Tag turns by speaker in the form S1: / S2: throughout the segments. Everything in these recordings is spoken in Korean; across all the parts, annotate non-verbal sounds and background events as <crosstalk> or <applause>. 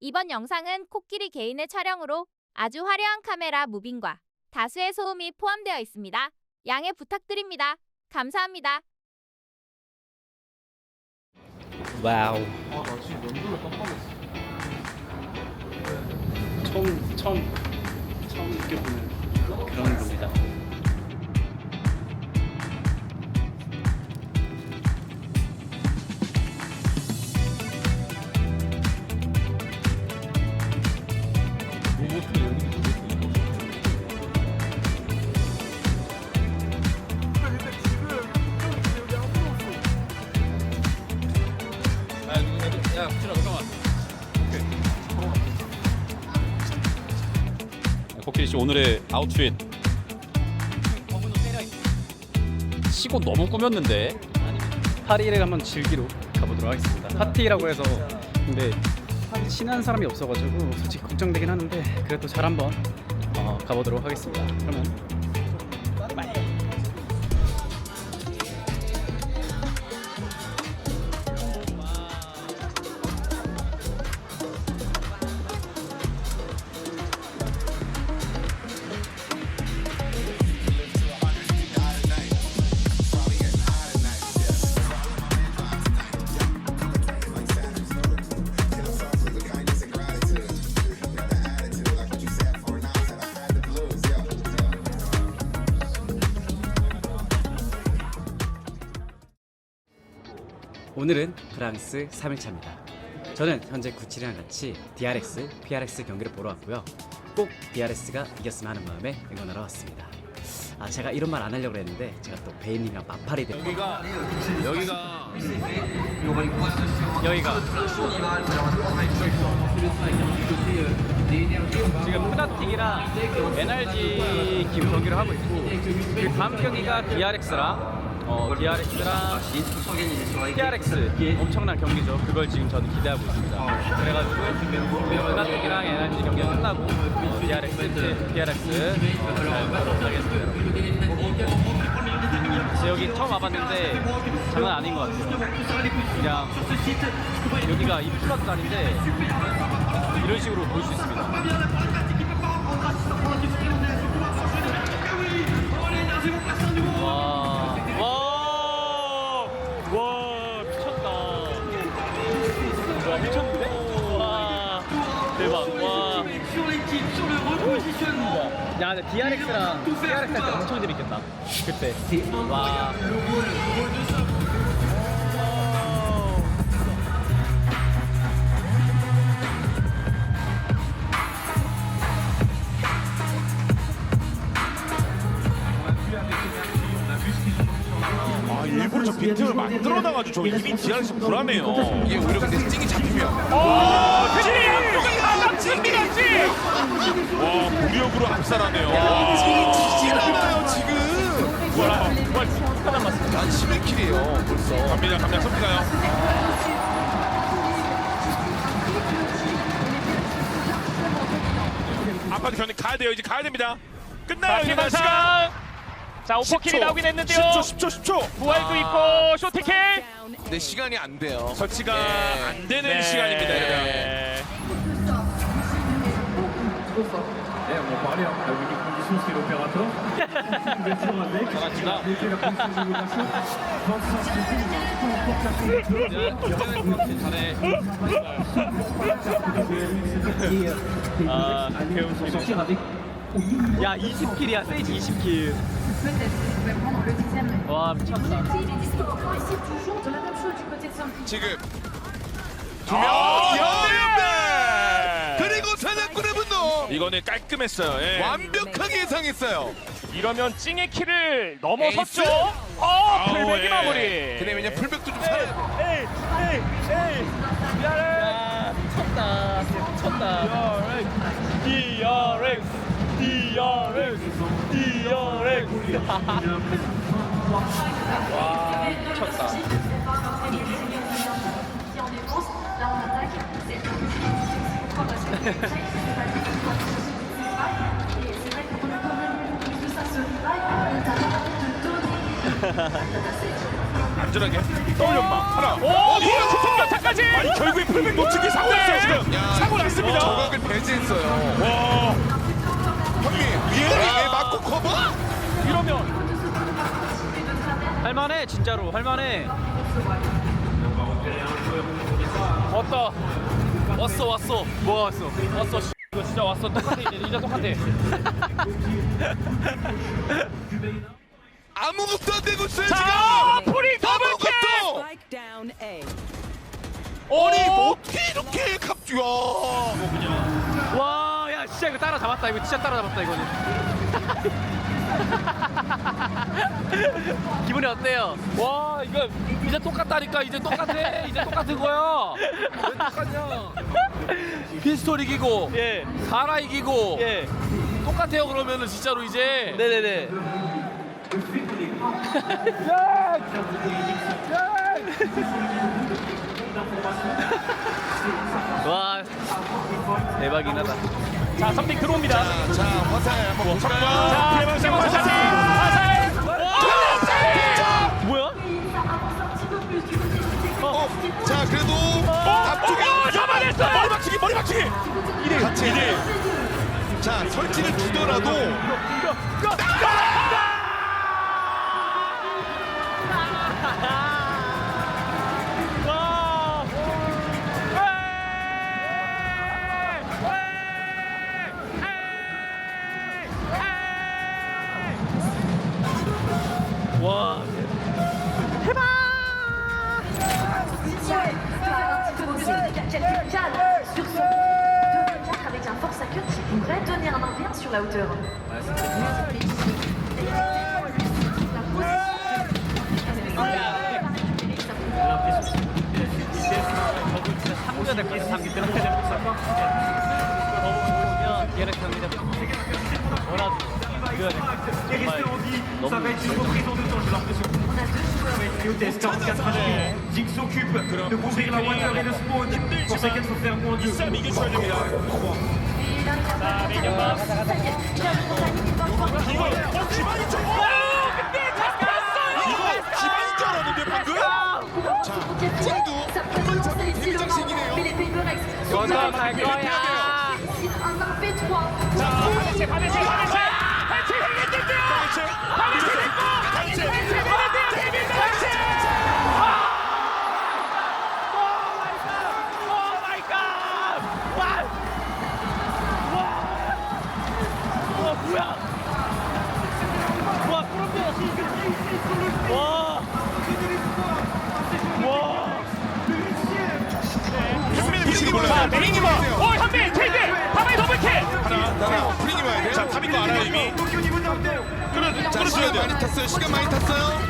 S1: 이번 영상은 코끼리 개인의 촬영으로 아주 화려한 카메라 무빙과 다수의 소음이 포함되어 있습니다. 양해 부탁드립니다. 감사합니다.
S2: 와우.
S3: 아, 나 지금 연도를 깜빡했어.
S2: 처음 처음 처음 느껴보는 그런 겁니다. 야 붙이라 잠깐만. 코끼리 씨 오늘의 아웃핏. 시고 너무 꾸몄는데. 파리를 한번 즐기러 가보도록 하겠습니다. 파티라고 해서 근데 친한 사람이 없어가지고 솔직히 걱정되긴 하는데 그래도 잘 한번 어, 가보도록 하겠습니다. 그러면
S4: 프랑스 3일차입니다. 저는 현재 구칠이랑 같이 DRX, PRX 경기를 보러 왔고요. 꼭 DRX가 이겼으면 하는 마음에 응원하러 왔습니다. 아 제가 이런 말 안 하려고 했는데 제가 또 베인님이랑 마팔이 돼.
S2: 여기가 여기가 여기가 지금 푸다틱이랑 NRG 경기를 하고 있고 그 다음 경기가 DRX랑 어, DRX랑 PRX 엄청난 경기죠. 그걸 지금 저는 기대하고 있습니다. 그래가지고 푸다틱이랑 NRG 경기가 끝나고 어, DRX, PRX 어, 잘 보도록 하겠습니다. 여기 처음 와봤는데 장난 아닌 것 같아요. 그냥 여기가 입플러스단인데 이런 식으로 볼 수 있습니다. 야, 근데 DRX랑 PRX 할 때 엄청 재밌겠다. 그때. 와.
S5: 아 일부러 저 빈틈을 만들어놔가지고 저기 이미 DRX 불안해요.
S6: 이게 오히려 근데 스팅이 잡히면
S5: 와 대진 찌 와, 무력으로 압살하네요.
S6: 않아요 지금
S5: 와, 정말 하나 맞습니다.
S6: 난 11킬이에요 벌써
S5: 갑니다, 갑니다, 섭니다요. 아파트 견디 가야 돼요. 이제 가야 됩니다. 끝나요. 이제 시간.
S7: 시간 자 오퍼킬이
S5: 10초,
S7: 나오긴 했는데요
S5: 10초, 10초, 10초.
S7: 부활도 있고 쇼트킬
S6: 근데 시간이 안 돼요
S5: 설치가
S6: 네.
S5: 안 되는
S7: 네.
S5: 시간입니다. 여러분.
S7: 네. <laughs>
S3: 네, 뭐 말이 안 돼. 여기 conditions l'opérateur.
S2: 아, 배운 소리. 야, 20킬이야, 세이지 20킬. 와, 미쳤다.
S6: 지금
S5: 아,
S6: 연
S5: 이거는 깔끔했어요. 예.
S6: 완벽하게 예상했어요
S7: 이러면 찡의 킬을 넘어섰죠
S6: 에이스?
S7: 어
S5: 아우,
S7: 풀백이
S5: 예.
S7: 마무리
S6: 근데 왜냐 풀백도 좀 살아야 돼
S7: 에이 에이 에이 미안해
S2: 미쳤다. 미쳤다.
S7: DRX DRX DRX
S2: 와, 미쳤다.
S5: 안전하게 떠올렸마 하나.
S7: 오, 이거 승격타까지
S5: 아니 결국에 풀백 놓치기 사고 났어요 지금.
S6: 야,
S5: 사고 났어요.
S6: 배제했어요.
S5: 와
S6: 형님 위에 왜 맞고 커버?
S7: 이러면
S2: 할만해 진짜로 할만해.
S7: 왔다. 왔어 왔어.
S2: 뭐 왔어?
S7: 왔어. 씨. 이거 진짜 왔어. 똑같아 이제 이제 똑같아. <laughs>
S6: 아무것도 안 되고 있어요
S7: 자,
S6: 지금.
S7: 프리 더블 킥.
S6: 아무것도.
S8: Spike down A.
S6: 아니 뭐 어떻게 이렇게 갑주 야?
S2: 와, 야, 진짜 이거 따라잡았다. 이거 진짜 따라잡았다 이거는. <laughs> 기분이 어때요?
S7: 와 이거 이제 똑같다니까 이제 똑같아 이제 똑같은 거야. 왜 똑같냐? 피스톨 이기고
S2: 예,
S7: 사라 이기고
S2: 예,
S7: 똑같아요 그러면은 진짜로 이제.
S2: 네네네. 와, 대박이긴 하다.
S7: 자 선택 들어옵니다.
S6: 자, 자 화살 한번 볼까요?
S7: 자 대박상 화살 화살.
S2: 뭐야?
S6: 어, 자 그래도 앞쪽에
S7: 어 잡아냈어.
S5: 머리 박치기 머리 박치기
S6: 같이 자 설치를 주더라도
S7: 와.
S9: pourrait donner un envers sur la hauteur.
S2: Ça va une deux temps, j'ai l'impression. Jig s'occupe de couvrir la water et le spawn. 자, 매경밥.
S5: 이거 어, 집안이 좀. 와, 근데 잡혔어요. 이거 집안인 줄 알았는데 방금.
S6: 자, 찡도 공을 잡는 굉장히 생기네요.
S2: 너도 갈 거야.
S9: 자,
S7: 반대체, 반대체, 반대체. 해체, 해체, 해체. 반대체 됐고. 반대체, 반대체. 봐.
S6: 보세요.
S7: 오 현빈 체이드. 다음에 더블킥.
S6: 하나 하나 프링이 와야 돼요.
S5: 자 탑인 거 알아요 이미
S6: 자 시간 많이 탔어요. 시간 많이 탔어요.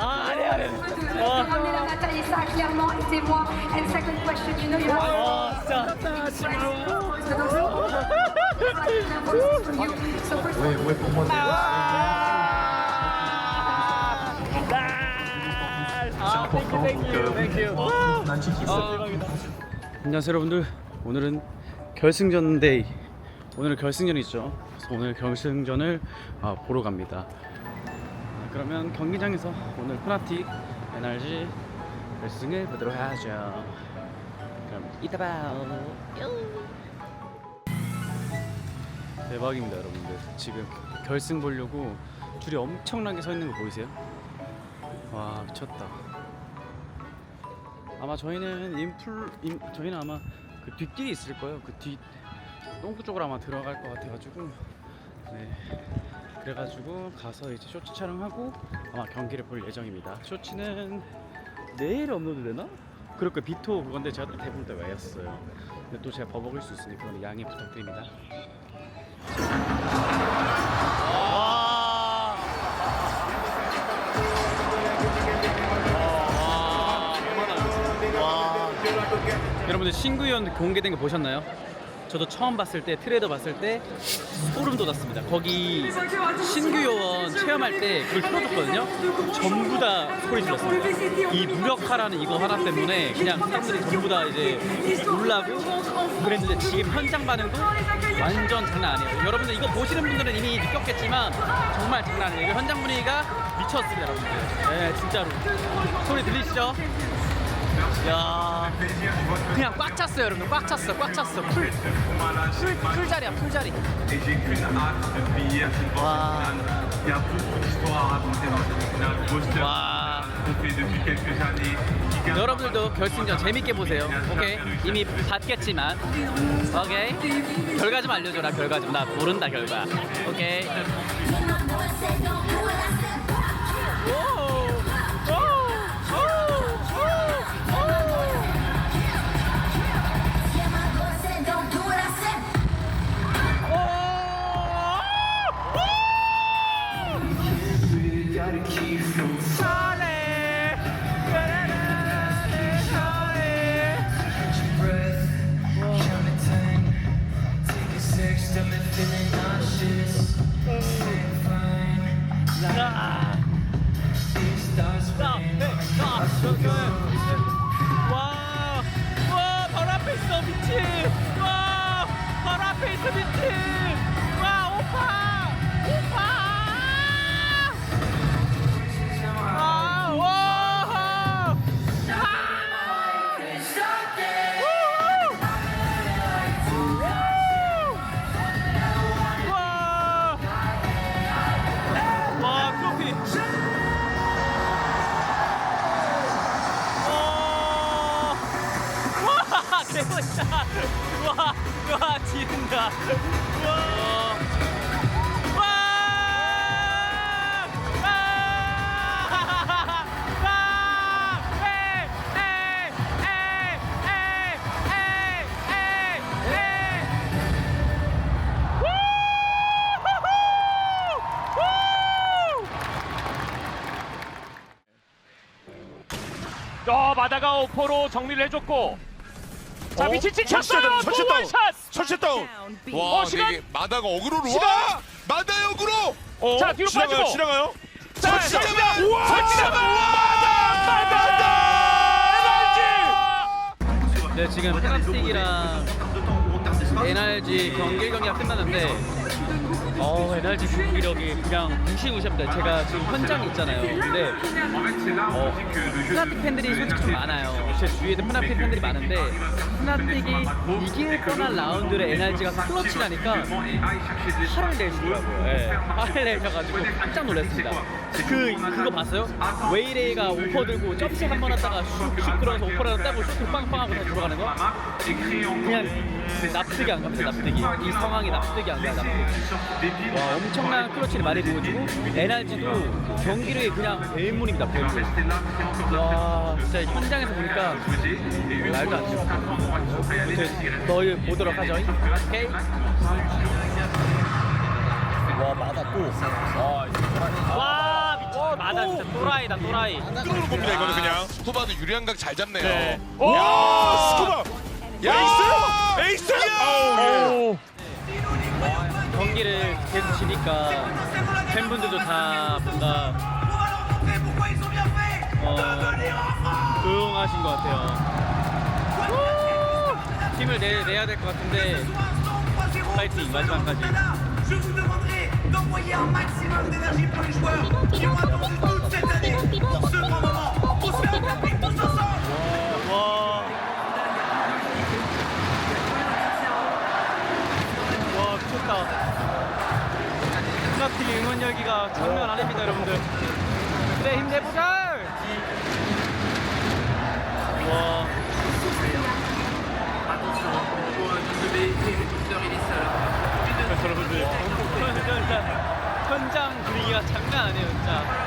S2: 아 아니 아니.
S9: clairement été moi. And second question, you know you have
S2: 와 진짜.
S3: Donc, euh, Nancy qui
S4: 안녕하세요 여러분들 오늘은 결승전 데이 오늘은 결승전이 있죠 그래서 오늘 결승전을 아, 보러 갑니다 아, 그러면 경기장에서 오늘 페나티 NRG 결승을 보도록 하죠 그럼 이따 봐요
S2: 대박입니다, 여러분들. 지금 결승 보려고 줄이 엄청나게 서 있는 거 보이세요? 와 미쳤다. 아마 저희는 인풀 인, 저희는 아마 그 뒷길이 있을 거예요. 그뒤 똥구 쪽으로 아마 들어갈 것 같아가지고 네 그래가지고 가서 이제 쇼츠 촬영하고 아마 경기를 볼 예정입니다. 쇼츠는 내일 업로드 되나? 거예요. 비토 그건데 제가 또 대부분 다 외웠어요. 근데 또 제가 버벅일 수 있으니 그거는 양해 부탁드립니다. 여러분들 신구위원 공개된 거 보셨나요? 저도 처음 봤을 때 트레이더 봤을 때 소름 돋았습니다. 거기 신규 요원 체험할 때 그걸 틀어줬거든요. 전부 다 소리 질렀습니다. 이 무력화라는 이거 하나 때문에 그냥 사람들이 전부 다 이제 놀라고 그랬는데 지금 현장 반응도 완전 장난 아니에요. 여러분들 이거 보시는 분들은 이미 느꼈겠지만 정말 장난 아니에요. 현장 분위기가 미쳤습니다, 여러분들. 네, 진짜로. 소리 들리시죠? 야. 그냥 꽉 찼어요 여러분 꽉 찼어 꽉 찼어. 풀, 풀, 풀 자리야 풀 자리. 와. 와. 여러분들도 결승전 재밌게 보세요. 오케이? 이미 봤겠지만. 오케이? 결과 좀 알려줘라 결과 좀 나 모른다 결과. 오케이 어
S8: 마다가 오퍼로 정리를 해줬고 자 미치치 쳤어요
S5: 설치
S8: 또
S5: 다운
S8: 원샷
S5: 다운
S6: 와,
S8: 어, 시간?
S6: 되게 마다가 어그로를
S8: 시간?
S6: 와! 마다 어그로!
S5: 어,
S8: 자, 뒤로
S5: 지나가요
S8: 빠지고.
S5: 지나가요
S8: 자
S6: 설치자만!
S8: 설치자
S6: 우와!
S8: 설치자만 마다
S2: 네 지금 페널틱이랑 NRG 경기 경기가 끝났는데 어 NRG 경기력이 그냥 무시무시합니다. 제가 지금 현장에 있잖아요. 근데 어 프나틱 팬들이 솔직히 좀 많아요. 제 주위에도 프나틱 팬들이 많은데 프나틱이 이길 뻔한 라운드를 NRG가 클러치라니까 화를 내시더라고요. 예, 화를 내셔가지고 깜짝 놀랐습니다. 그 그거 봤어요? 웨이레이가 오퍼 들고 점프 한번 하다가 슉슉 들어가서 오퍼를 따고 슉 빵빵하고 다 들어가는 거? 그냥 납득이 안 갑니다. 납득이 이 상황이 납득이 안 가요. 납득. 와 엄청난 클러치를 많이 보여주고 NRG도 경기력이 그냥 대문입니다. 대문. 와 진짜 현장에서 보니까 말도 안 돼. 아무튼 너희 보도록 하죠. 오케이. 와 미쳤다. 마다 진짜 또라이다 또라이.
S5: 뚫는 겁니다 이거는 그냥
S6: 후바도 유리한 각 잘 잡네요.
S8: 네.
S5: 야 스쿠바
S6: 야!
S5: 에이스 예.
S2: 경기를 계속 지니까 팬분들도 다 뭔가 어, 조용하신 것 같아요. 우! 힘을 내, 내야 될 것 같은데 파이팅 마지막까지.
S10: Je vous demanderai d'envoyer un maximum d'énergie pour les joueurs qui ont attendu
S2: 장난 아닙니다, 여러분들. 그래 힘내보자. 와. 여러분들 현장 분위기가 장난 아니에요, 진짜.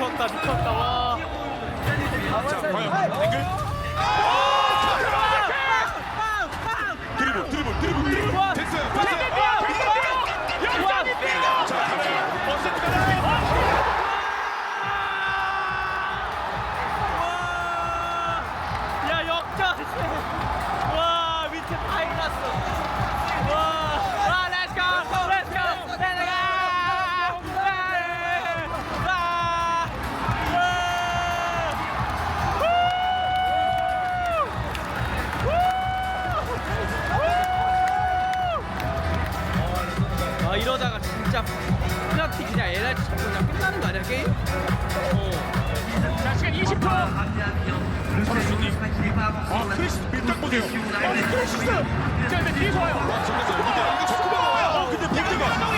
S2: 미쳤다, 미쳤다. 와.
S5: 자 과연 앵글. 드리블 드리블 드리블 드리블
S2: 아 이러다가 진짜 플라티 그냥 LRT 잡고 그냥 끝나는 거 아니야 게임? 어.
S8: 자 시간 20초.
S5: 아 크리스 밀당 보세요. 아니 크리스.
S8: 자 근데 뒤에 좋아요.
S5: 와 잠깐만 근데 이거 자꾸 나와요. 어 근데 본대가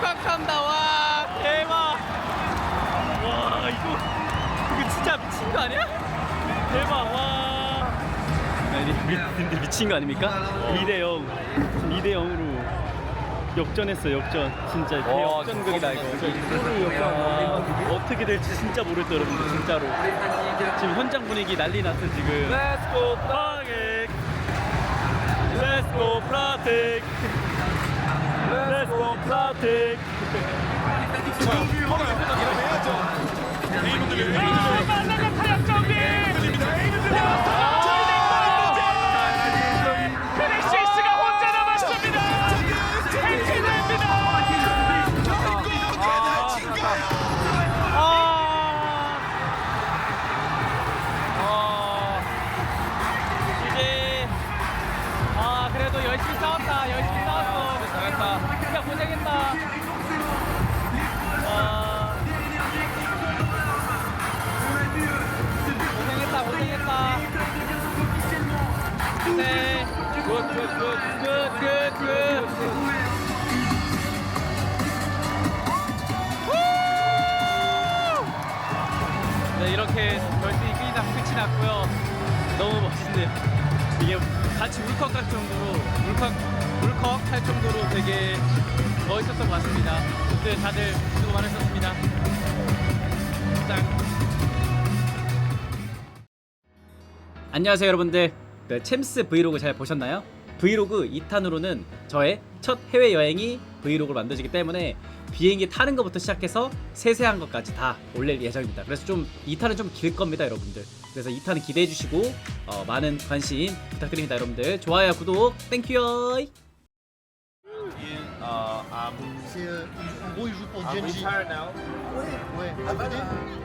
S2: 각한다. 와 대박. 와 이거 이거 진짜 미친 거 아니야? 대박 와. 근데 미친 거 아닙니까? 2대 0 2대 0으로 역전했어 역전. 진짜 대역전극이다 이거. 와, 어떻게 될지 진짜 모르겠다 여러분들 진짜로. 지금 현장 분위기 난리 났어 지금. Let's go 파게 Let's go 플라틱 Let's go
S5: 자 알아요. 이러해야죠.
S2: 네, 이렇게 결승이 끝이다 끝이 났고요. 너무 멋진데요. 이게 같이 울컥할 정도로 울컥 울컥할 정도로 되게 멋있었던 것 같습니다. 그때 다들 수고 많으셨습니다. 짱.
S4: 안녕하세요 여러분들 네, 챔스 브이로그 잘 보셨나요? 브이로그 2탄으로는 저의 첫 해외여행이 브이로그를 만들어지기 때문에 비행기 타는 것부터 시작해서 세세한 것까지 다 올릴 예정입니다 그래서 좀 2탄은 좀 길 겁니다 여러분들 그래서 2탄은 기대해 주시고 어, 많은 관심 부탁드립니다 여러분들 좋아요 구독 땡큐요
S11: C'est euh, en gros il joue pour Genji. Ouais, ouais.